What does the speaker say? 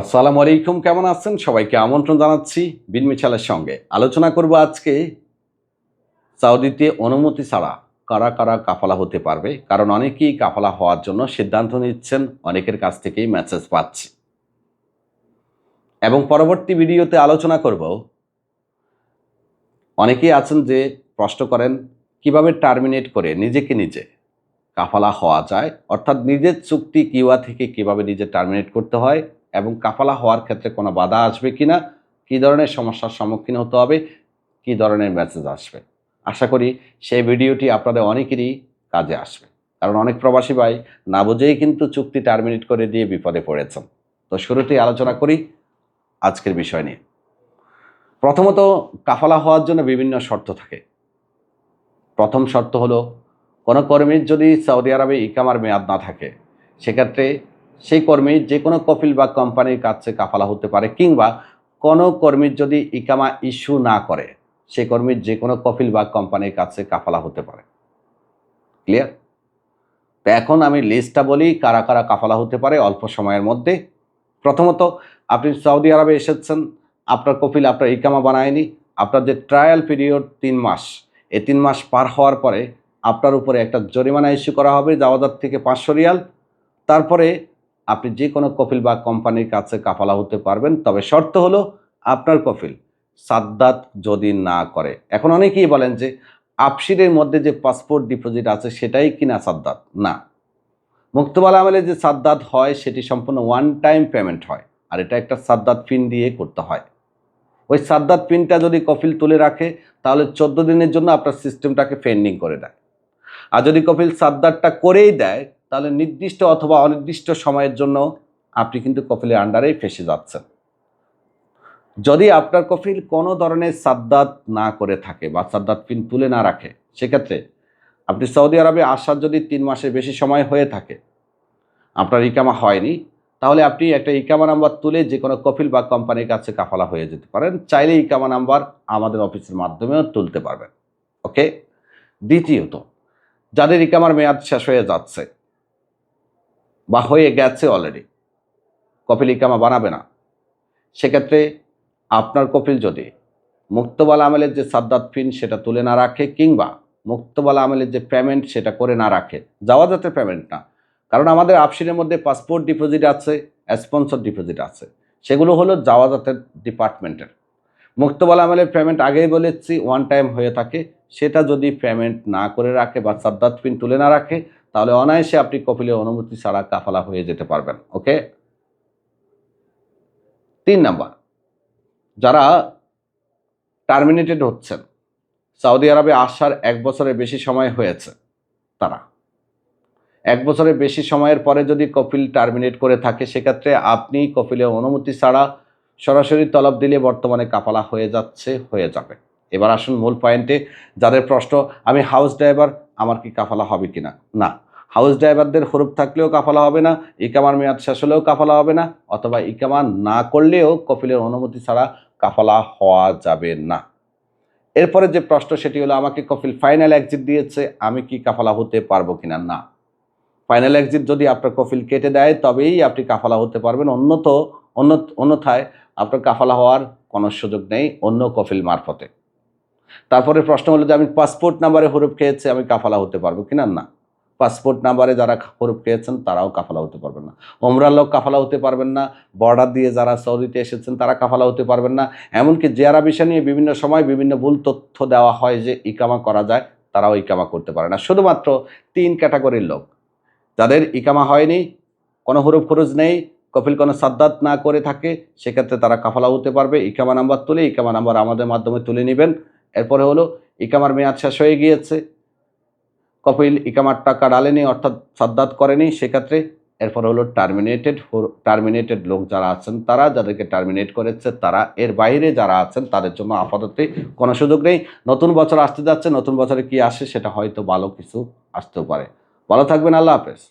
আসসালামু আলাইকুম, কেমন আছেন? সবাইকে আমন্ত্রণ জানাচ্ছি বিন মিছালের সঙ্গে। আলোচনা করব আজকে সৌদিতে অনুমতি ছাড়া কারা কারা কাফালা হতে পারবে, কারণ অনেকেই কাফালা হওয়ার জন্য সিদ্ধান্ত নিচ্ছেন, অনেকের কাছ থেকেই মেসেজ পাচ্ছি। এবং পরবর্তী ভিডিওতে আলোচনা করব, অনেকেই আছেন যে প্রশ্ন করেন, কীভাবে টার্মিনেট করে নিজেকে নিজে কাফালা হওয়া যায়? অর্থাৎ নিজের চুক্তি কিওয়া থেকে কীভাবে নিজে টার্মিনেট করতে হয়? এবং কাফালা হওয়ার ক্ষেত্রে কোনো বাধা আসবে কিনা, কী ধরনের সমস্যার সম্মুখীন হতে হবে, কী ধরনের মেসেজ আসবে। আশা করি সেই ভিডিওটি আপনাদের অনেকেরই কাজে আসবে। কারণ অনেক প্রবাসী ভাই না বুঝেই কিন্তু চুক্তি টার্মিনেট করে দিয়ে বিপদে পড়েছেন। তো শুরুতেই আলোচনা করি আজকের বিষয় নিয়ে। প্রথমত, কাফালা হওয়ার জন্য বিভিন্ন শর্ত থাকে। প্রথম শর্ত হলো, কোনো কর্মীর যদি সৌদি আরবে ইকামার মেয়াদ না থাকে, সেক্ষেত্রে সেই কর্মী যে কোনো কপিল বা কোম্পানির কাছে কাফালা হতে পারে কিংবা কোনো কর্মীর যদি ইকামা ইস্যু না করে সেই কর্মীর যে কোনো কপিল বা কোম্পানির কাছে কাফালা হতে পারে। ক্লিয়ার? তো এখন আমি লিস্টটা বলি কারা কারা কাফালা হতে পারে অল্প সময়ের মধ্যে। প্রথমত, আপনি সৌদি আরবে এসেছেন, আপনার কপিল আপনার ইকামা বানায়নি, আপনার যে ট্রায়াল পিরিয়ড তিন মাস, এই তিন মাস পার হওয়ার পরে আপনার উপরে একটা জরিমানা ইস্যু করা হবে জাওয়াজার থেকে পাঁচশো রিয়াল। তারপরে আপনি যে কোনো কফিল বা কোম্পানির কাছে কাফালা হতে পারবেন, তবে শর্ত হলো আপনার কফিল সাদ্দাত যদি না করে। এখন অনেকেই বলেন যে আপসিরের মধ্যে যে পাসপোর্ট ডিপোজিট আছে সেটাই কিনা সাদ্দাত? না। মুক্তবাল আমলে যে সাদ্দাত হয় সেটি সম্পূর্ণ ওয়ান টাইম পেমেন্ট হয়, আর এটা একটা সাদ্দাত পিন দিয়ে করতে হয়। ওই সাদ্দাত পিনটা যদি কফিল তুলে রাখে, তাহলে চোদ্দ দিনের জন্য আপনার সিস্টেমটাকে পেন্ডিং করে দেয়। আর যদি কফিল সাদ্দারটা করেই দেয় তাহলে নির্দিষ্ট অথবা অনির্দিষ্ট সময়ের জন্য আপনি কিন্তু কপিলের আন্ডারেই ফেসে যাচ্ছেন। যদি আপনার কপিল কোনো ধরনের সাদ্দাত না করে থাকে বা সাদ্দাত পিন তুলে না রাখে, সেক্ষেত্রে আপনি সৌদি আরবে আসার যদি তিন মাসের বেশি সময় হয়ে থাকে, আপনার ইকামা হয়নি, তাহলে আপনি একটা ইকামা নাম্বার তুলে যে কোনো কপিল বা কোম্পানির কাছে কাফালা হয়ে যেতে পারেন। চাইলে ইকামা নাম্বার আমাদের অফিসের মাধ্যমেও তুলতে পারবেন। ওকে? দ্বিতীয়ত, যাদের ইকামার মেয়াদ শেষ হয়ে যাচ্ছে বা হয়ে গেছে অলরেডি কপিল ইকামা বানাবে না। সেক্ষেত্রে আপনার কপিল যদি মুক্তবাল আমেলের যে সাদ্দাত ফিন সেটা তুলে না রাখে কিংবা মুক্তবাল আমেলের যে পেমেন্ট সেটা করে না রাখে, যাওয়া যাতে পেমেন্ট না। কারণ আমাদের আপসিনের মধ্যে পাসপোর্ট ডিপোজিট আছে স্পন্সর ডিপোজিট আছে। সেগুলো হলো যাওয়াজাতের ডিপার্টমেন্টের মুক্তবাল আমেলের পেমেন্ট আগেই বলেছি ওয়ান টাইম হয়ে থাকে। সেটা যদি পেমেন্ট না করে রাখে বা সাদ্দাত পিন তুলে না রাখে তাহলে অনায়াসে আপনি কপিলের অনুমতি ছাড়া কাফালা হয়ে যেতে পারবেন, ওকে? তিন নাম্বার, যারা টার্মিনেটেড হচ্ছেন, সৌদি আরবে আসার এক বছরের বেশি সময় হয়েছে তারা। এক বছরের বেশি সময়ের পরে যদি কপিল টার্মিনেট করে থাকে, সেক্ষেত্রে আপনি কপিলের অনুমতি ছাড়া সরাসরি তলব দিলে বর্তমানে কাফালা হয়ে যাচ্ছে, হয়ে যাবে। এবার আসুন মূল পয়েন্টে যাদের প্রশ্ন, আমি হাউস ড্রাইভার আমার কি কাফালা হবে কি না না। হাউস ড্রাইভারদের হরুপ থাকলেও কাফালা হবে না, ইকামার মেয়াদ শেষ হলেও কাফালা হবে না, অথবা ইকামা না করলেও কফিলের অনুমতি ছাড়া কাফালা হওয়া যাবে না। এরপরে যে প্রশ্ন, সেটি হলো, আমাকে কফিল ফাইনাল এক্সিট দিয়েছে, আমি কি কাফালা হতে পারব কিনা? না। ফাইনাল এক্সিট যদি আপনার কফিল কেটে দেয়, তবেই আপনি কাফালা হতে পারবেন, অন্যত অন্য অন্যথায় আপনার কাফালা হওয়ার কোনো সুযোগ নেই অন্য কফিল মারফতে। তারপরে প্রশ্ন হলো যে, আমি পাসপোর্ট নাম্বারে হরুপ খেয়েছে, আমি কাফালা হতে পারব কিনা? না। পাসপোর্ট নাম্বারে যারা হরুপ খেয়েছেন তারাও কাফালা হতে পারবেন না। ওমরার লোক কাফালা হতে পারবেন না। বর্ডার দিয়ে যারা সৌদিতে এসেছেন তারা কাফালা হতে পারবেন না। এমনকি জেয়ারা বিষয় নিয়ে বিভিন্ন সময় বিভিন্ন ভুল তথ্য দেওয়া হয় যে ইকামা করা যায়, তারাও ইকামা করতে পারে না। শুধুমাত্র তিন ক্যাটাগরির লোক। যাদের ইকামা হয়নি, কোনো হরুপ খরচ নেই কপিল কোনো সাদ্দাত না করে থাকে, সেক্ষেত্রে তারা কাফালা হতে পারবে। ইকামা নাম্বার তুলে ইকামা নাম্বার আমাদের মাধ্যমে তুলে নেবেন। এরপরে হলো, ইকামার মেয়াদ শেষ হয়ে গিয়েছে। কপিল ইকামার টাকা ডালেনি, অর্থাৎ সাদ্দাত করেনি, সেক্ষেত্রে এরপর হলো টার্মিনেটেড টার্মিনেটেড লোক যারা আছেন তারা, যাদেরকে টার্মিনেট করেছে তারা, এর বাইরে যারা আছেন তাদের জন্য আপাতত কোনো সুযোগ নেই। নতুন বছর আসতে যাচ্ছে, নতুন বছরে কি আসে সেটা হয়তো ভালো কিছু আসতেও পারে। ভালো থাকবেন, আল্লাহ হাফেজ।